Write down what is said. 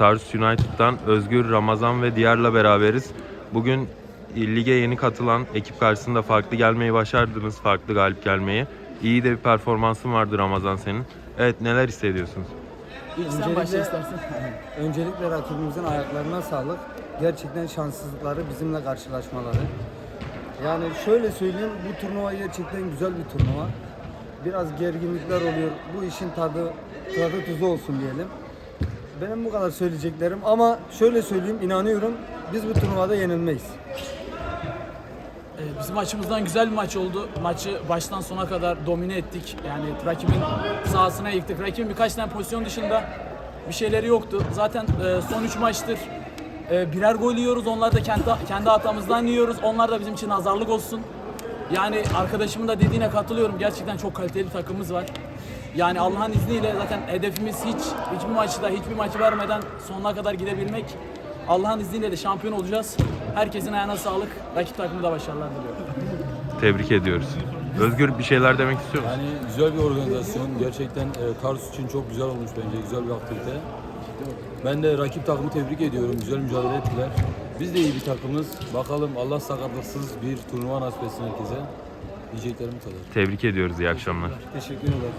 Tarsus United'dan Özgür, Ramazan ve Diyar'la beraberiz. Bugün lige yeni katılan ekip karşısında farklı gelmeyi başardınız, farklı galip gelmeyi. İyi de bir performansın vardı Ramazan senin. Evet neler hissediyorsunuz? İstersen. öncelikle rakibimizin ayaklarına sağlık. Gerçekten şanssızlıkları bizimle karşılaşmaları. Yani şöyle söyleyeyim bu turnuva gerçekten güzel bir turnuva. Biraz gerginlikler oluyor. Bu işin tadı tadı tuzu olsun diyelim. Benim bu kadar söyleyeceklerim ama şöyle söyleyeyim inanıyorum biz bu turnuvada yenilmeyiz. Bizim açımızdan güzel bir maç oldu. Maçı baştan sona kadar domine ettik. Yani rakibin sahasına yıktık. Rakibin birkaç tane pozisyon dışında bir şeyleri yoktu. Zaten e, son 3 maçtır e, birer gol yiyoruz. Onlar da kendi kendi hatamızdan yiyoruz. Onlar da bizim için nazarlık olsun. Yani arkadaşımın da dediğine katılıyorum. Gerçekten çok kaliteli bir takımımız var. Yani Allah'ın izniyle zaten hedefimiz hiç hiçbir maçta hiçbir maçı vermeden sonuna kadar gidebilmek. Allah'ın izniyle de şampiyon olacağız. Herkesin ayağına sağlık. Rakip takımı da başarılar diliyorum. Tebrik ediyoruz. Özgür bir şeyler demek istiyor musun? Yani güzel bir organizasyon. Gerçekten e, Tarsus için çok güzel olmuş bence. Güzel bir aktivite. Ben de rakip takımı tebrik ediyorum. Güzel mücadele ettiler. Biz de iyi bir takımız. Bakalım Allah sakatlıksız bir turnuva nasip etsin herkese. Diyeceklerim bu kadar. Tebrik ediyoruz, iyi akşamlar. Teşekkür ederim.